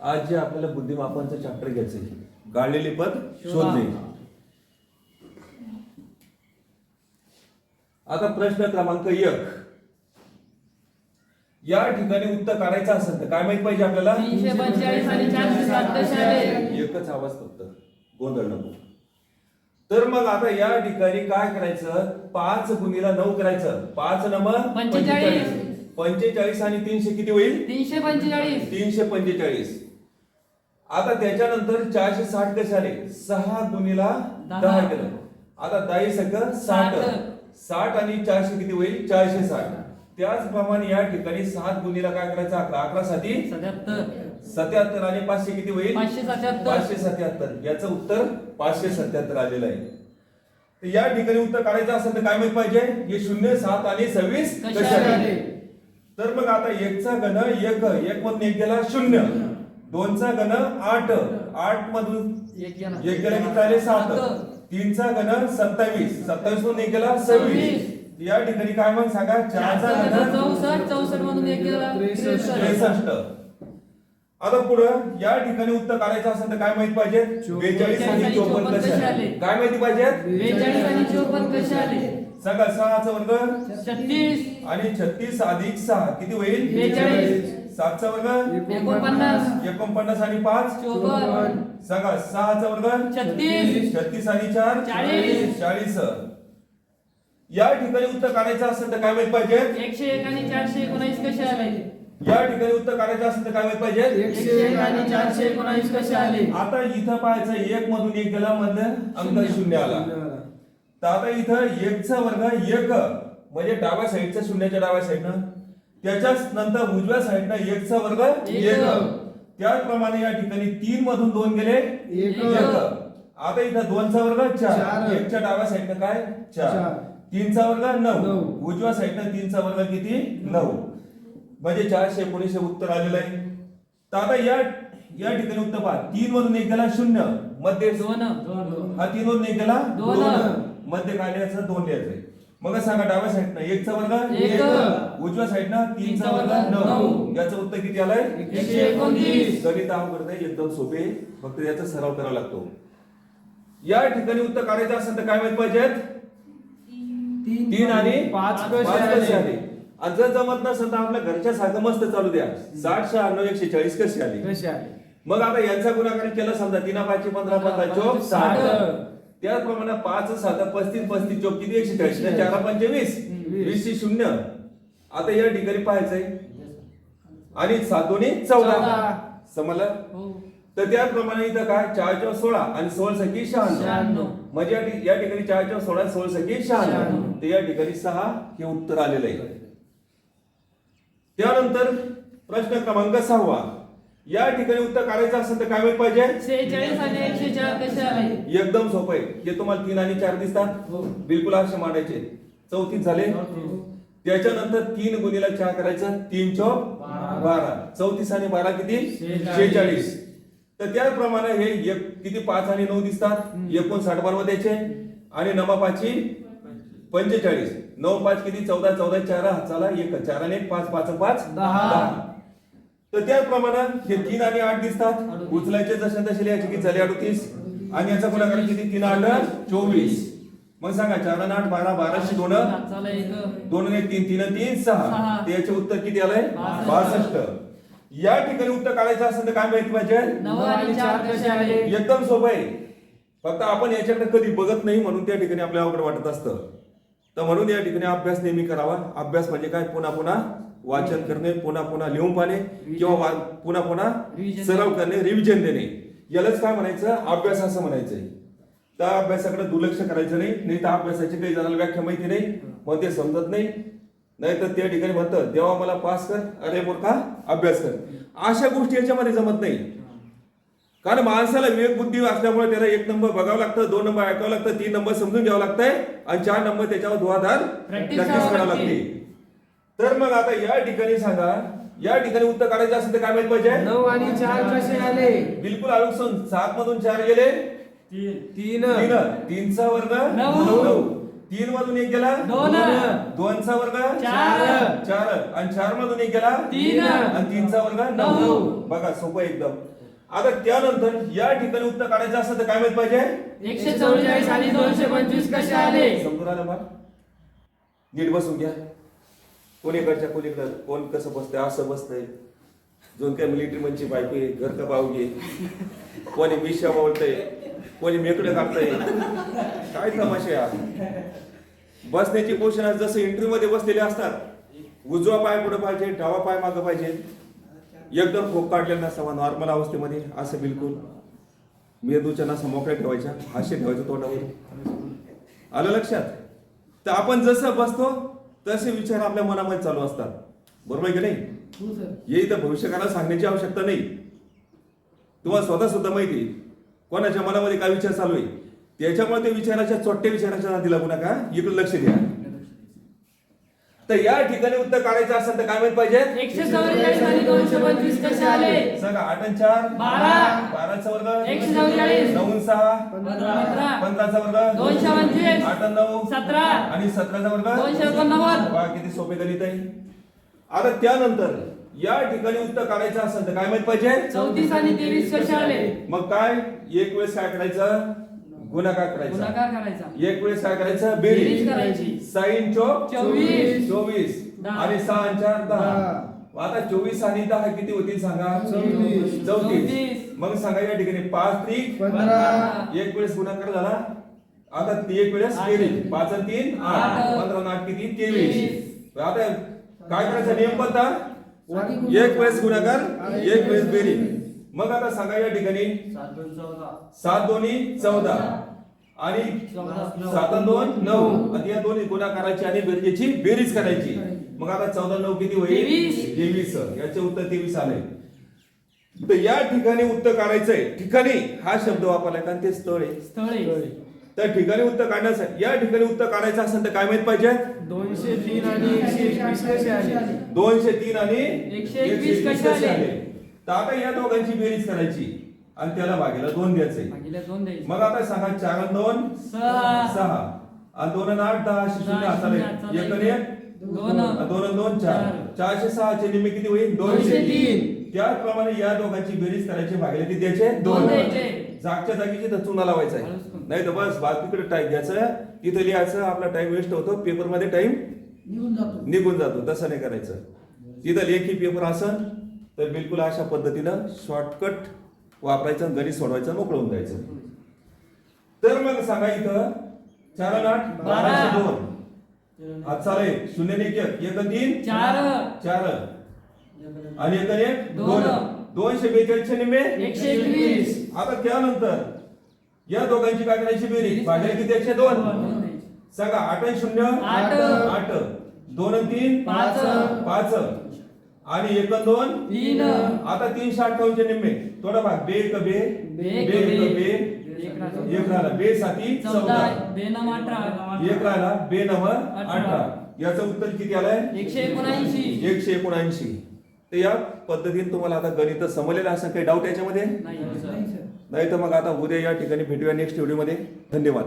आज जे आपल्याला बुद्धिमापनचं चॅप्टर घ्यायचं गाळलेली पद शोधणे. आता प्रश्न क्रमांक एक. या ठिकाणी उत्तर काढायचं असेल तर काय माहीत पाहिजे आपल्याला? एकच आवाज फक्त. गोंधळ नको. तर मग आता या ठिकाणी काय करायचं? पाच गुणीला नऊ करायचं. पाच नम पंचेचाळीस. पंचेचाळीस आणि तीनशे किती होईल? तीनशे पंचेचाळीस. तीनशे पंचेचाळीस. आता त्याच्यानंतर चारशे साठ कसे आले? सहा गुणीला दहा. केलं. आता दहा सक साठ. साठ. आणि चारशे किती होईल? चारशे साठ. त्याचप्रमाणे या ठिकाणी सात गुणीला काय करायचं? अकरा. अकरा साठी सत्याहत्तर. आणि पाचशे किती होईल? पाचशे सत्याहत्तर. याचं उत्तर पाचशे सत्याहत्तर आलेलं आहे. तर या ठिकाणी उत्तर काढायचं असेल तर काय माहीत पाहिजे? हे शून्य सात आणि सव्वीस तर मग आता एकचा घन एक. एक मधून एक गेला शून्य. दोनचा घन आठ. आठ मधून एक गेला. किती आले? सात. तीनचा घन सत्तावीस. सत्तावीस मधून एक गेला सव्वीस. या ठिकाणी काय मग सांगा? चारचा घन चौसष्ट चौसष्ट मधून एक गेला त्रेसष्ट. त्रेसष्ट. आता पुढं या ठिकाणी उत्तर काढायचं असेल तर काय माहीत पाहिजे? बेचाळीस आणि चोपन्न कसे आले? काय माहिती पाहिजे? बेचाळीस आणि चोपन्न कसे आले? सांगा सहाचा वर्ग? छत्तीस. आणि छत्तीस अधिक सहा किती होईल? बेचाळीस. सातचा वर्ग? एकोणपन्नास. एकोणपन्नास आणि पाच? चोपन्न. सांगा सहाचा वर्ग? छत्तीस. छत्तीस आणि चार? चाळीस. चाळीस. या ठिकाणी उत्तर काढायचं असेल तर काय माहीत पाहिजे? एकशे एक आणि चारशे एकोणीस कसे आले? या ठिकाणी उत्तर काढायचं असेल तर काय माहीत पाहिजे? एकशे एक आणि चारशे एकोणीस कसे आले? आता इथं पाहायचं एक मधून एक गेला मधलं अंक शून्य आला. तर आता इथं एकचा वर्ग एक म्हणजे डाव्या साईडच्या शून्याच्या डाव्या साईडनं. त्याच्याच नंतर उजव्या साईडनं एकचा वर्ग एक. एक. त्याचप्रमाणे या ठिकाणी तीन मधून दोन गेले एक. आता इथं दोनचा वर्ग चार. चार. एकच्या डाव्या साईडनं काय? चार. तीनचा वर्ग नऊ. नऊ. उजव्या साईडनं तीनचा वर्ग किती? नऊ. म्हणजे चारशे एकोणीसशे उत्तर आलेलं आहे. तर आता या या ठिकाणी उत्तर पहा. तीन मधून एक गेला शून्य. मध्ये दोन. हा तीन मधून एक गेला दोन. मध्ये काय लिहायचं दोन लिहायचंय मग सांगा डाव्या साईडनं एकचा वर्ग एक. उजव्या साईडनं तीनचा वर्ग वर्ग नऊ. याचं उत्तर किती आलंय? एकशे एकोणतीस. गणित अवघड नाही एकदम सोपे. फक्त याचा सराव करावा लागतो. या ठिकाणी उत्तर काढायचं असेल तर काय माहीत पाहिजेत? तीन. आणि पाच कसे कसे आले? आले? आणि जर जमत नसेल तर आपल्या घरच्या सारखं मस्त चालू द्या. साठ शहाण्णव एकशे चाळीस कसे आले? कसे आले? मग आता यांचा गुणाकार केला समजा तीन पाचशे पंधरा पंधरा चौक साठ. त्याचप्रमाणे पाच सात पस्तीस पस्तीस चौक किती एकशे आणि चार पंचे वीस वीस. वीस शून्य. आता या ठिकाणी पाहायचंय. आणि सात दोन्ही चौदा. समजलं? हो. तर त्याचप्रमाणे इथं काय? चार चौ सोळा आणि सोळ सखी शहाण्णव. म्हणजे या ठिक- या ठिकाणी चार चौ सोळा सोळ सखी शहाण्णव. तर या ठिकाणी सहा हे उत्तर आलेलं आहे. त्यानंतर प्रश्न क्रमांक सहावा. या ठिकाणी उत्तर काढायचं असेल तर काय माहीत पाहिजे? एकदम सोपं आहे. हे तुम्हाला तीन आणि चार दिसतात. हो. बिलकुल असे मांडायचे. चौतीस झाले. त्याच्यानंतर तीन गुणीला चार करायचं. तीन चौक बारा. चौतीस आणि बारा किती? शेहेचाळीस. तर त्याचप्रमाणे हे एक किती? पाच आणि नऊ दिसतात. एकूण साठ बार द्यायचे आणि नमा पाचची पंचेचाळीस. नऊ पाच किती? चौदा. चौदा चार. चला एक. चार आणि एक. पाच पाच पाच. दहा. तर त्याचप्रमाणे हे तीन आणि आठ दिसतात. उचलायचे जसे तसे लिहायचे की झाले अडतीस. आणि याचा गुणाकार किती? तीन आठ चोवीस. मग सांगा चार आणि आठ बारा बाराशे दोन. दोन आणि एक तीन तीन तीन सहा. तर याचे उत्तर किती आलंय? बासष्ट. या ठिकाणी उत्तर काढायचं असेल तर काय माहिती पाहिजे? एकदम सोपं आहे. फक्त आपण याच्याकडे कधी बघत नाही म्हणून त्या ठिकाणी आपल्याला अवघड वाटत असतं. तर म्हणून या ठिकाणी अभ्यास नेहमी करावा. अभ्यास म्हणजे काय? पुन्हा पुन्हा वाचन करणे पुन्हा पुन्हा लिहून पाहणे किंवा पुन्हा पुन्हा सराव करणे रिव्हिजन देणे. यालाच काय म्हणायचं? अभ्यास असं म्हणायचंय. त्या अभ्यासाकडे दुर्लक्ष करायचं नाही नाही तर अभ्यासाची काही जणांना व्याख्या माहिती नाही मग ते समजत नाही. नाही तर त्या ठिकाणी म्हणतं देवा मला पास कर. अरे मूर्खा अभ्यास कर. अशा गोष्टी याच्यामध्ये जमत नाही. कारण माणसाला विवेक बुद्धी असल्यामुळे त्याला एक नंबर बघावं लागतं दोन नंबर ऐकावं लागतं तीन नंबर समजून घ्यावं लागतंय आणि चार नंबर त्याच्यावर धुवाधार प्रॅक्टिस करावं लागते. तर मग आता या ठिकाणी सांगा या ठिकाणी उत्तर काढायचं असेल तर काय माहीत पाहिजे? नऊ आणि चार कसे आले? बिलकुल अडून सात मधून चार गेले. तीन. तीन. तीनचा वर्ग नऊ. नऊ. तीन मधून एक गेला. दोन. दोनचा वर्ग चार. चार. आणि चार मधून एक गेला. तीन. आणि तीनचा वर्ग नऊ. बघा सोपं एकदम. आता त्यानंतर या ठिकाणी उत्तर काढायचं असं तर काय माहीत पाहिजे? एकशे चौवेचाळीस आणि दोनशे पंचवीस कसे आले? समजून आलं मला नीट बसून घ्या. कोणीकडच्या कुणीकडं कोणीकडं कोण कसं बसतंय असं बसतंय. जोन काय मिलिटरी मनची बायको आहे घर का बावगी कोणी मिशा बोलतंय कोणी मेकडे काढतंय काय तमाशा यार. बसण्याची पोषण जसं इंटरव्ह्यू मध्ये बसलेले असतात उजवा पाय पुढे पाहिजे डावा पाय मागं पाहिजे. एकदम खोक काढलेला नसावा नॉर्मल अवस्थेमध्ये असं बिलकुल. मेदूच्या नसा मोकळ्या ठेवायच्या हास्य ठेवायचं तोंडावर. आलं लक्षात? तर आपण जसं बसतो तसे विचार आपल्या मनामध्ये चालू असतात. बरोबर आहे की नाही? हो हे इथं भविष्यकाळाला सांगण्याची आवश्यकता नाही. तुम्हाला स्वतः सुद्धा माहिती आहे. कोणाच्या मनामध्ये काय विचार चालू आहे? त्याच्यामुळे ते विचाराच्या चोट्टे विचाराच्या नादी लागू नका. इकडे लक्ष द्या. तर या ठिकाणी उत्तर काढायचं असेल तर काय माहीत पाहिजे? एकशे चौवेचाळीस आणि दोनशे पंचवीस कसे आले? सांगा आठ आणि चार? बारा. बाराचा वर्ग? एकशे चौवेचाळीस. नऊ सहा? पंधरा. पंधराचा वर्ग? दोनशे पंचवीस. आठ आणि नऊ? सतरा. आणि सतराचा वर्ग? दोनशे एकोणनव्वद. वा किती सोपे गणित आहे. आता त्यानंतर या ठिकाणी उत्तर काढायचं असेल तर काय माहीत पाहिजे? चौतीस आणि तेवीस कसे आले? मग काय? एक वेळेस काय करायचं गुणाकार करायचा. गुणाकार करायचा. एक वेळेस काय करायचं? बेरीज. बेरीज करायची. साईन चोक चोवीस. चोवीस. दहा. आणि सहा आणि चार दहा. आता चोवीस आणि दहा किती होतील सांगा? चौतीस. मग सांगा या ठिकाणी पाच त्रिक पंधरा. एक वेळेस गुणाकार झाला. आता ती एक वेळेस आठ. बेरीज. पाच आणि तीन आठ. आठ. पंधरा आणि आठ किती? तेवीस. तेवीस. आता काय करायचा? नियम कोणता एक वेळेस गुणाकार एक वेळेस बेरीज. मग आता सांगा या ठिकाणी. सात दोन्ही चौदा. आणि सात दोन नऊ. आणि या दोन्ही गुणाकाराची आणि बेरजेची बेरीज करायची. मग आता चौदा नऊ किती होईल? तेवीस. याचे उत्तर तेवीस आले. तर या ठिकाणी उत्तर काढायचंय. ठिकाणी हा शब्द वापरलाय कारण ते स्थळ. आहे स्थळे. तर ठिकाणी उत्तर काढण्यासाठी या ठिकाणी उत्तर काढायचं असेल तर काय माहीत पाहिजे? दोनशे तीन आणि एकशे एकवीस कसे आले? दोनशे तीन आणि एकशे एकवीस कसे आले? तर आता या दोघांची बेरीज करायची. आणि त्याला भागेला दोन द्यायचंय भागीला दोन द्यायचे. मग आता सांगा चार आणि दोन? सहा. सहा. आणि दोन आणि आठ दहा अशी शून्य हाताला एक आणि दोन. आणि दोन चार. चार. चारशे सहाचे निम्मे किती होईल? दोनशे. तीन. त्याचप्रमाणे या दोघांची बेरीज करायची भागेला किती द्यायचे? दोन द्यायचे. जागच्या जागीची तर चुना लावायचा आहे. नाही तर बस बाकीकडे टाईप घ्यायचं. तिथं लिहायचं आपला टाइम वेस्ट होतो. पेपरमध्ये टाइम निघून जातो. तसं नाही करायचं. तिथं लेखी पेपर असन. तर बिलकुल अशा पद्धतीनं शॉर्टकट वापरायचं गणित सोडवायचं मोकळं होऊन जायचं तर मग सांगा इथं चार आठ बारा. बाराशे दोन. आज चालेल शून्य एक एक एक तीन. चार. चार. आणि एक एक दोन. दोन. दोनशे बेचाळीसशे निम्मे. एकशे एकवीस. आता त्यानंतर या दोघांची काय करायची बेरीज? भागले किती? एकशे दोन. सांगा आठ शून्य? आठ. आठ. दोन तीन? पाच. पाच. आणि एक दोन? तीन. आता तीनशे अठ्ठावन्नचे निम्मे. थोडा भाग. बे एक बे. बे एक बे एक राहिला. बे साती चौदा. अठरा. एक राहिला. बे नव अठरा. याचं उत्तर किती आलंय? एकशे एकोणऐंशी. एकशे एकोणऐंशी. तर या पद्धतीने तुम्हाला आता गणित समजलेलं असं काही डाऊट याच्यामध्ये? नाही तर मग आता उद्या या ठिकाणी भेटूया नेक्स्ट व्हिडिओमध्ये धन्यवाद.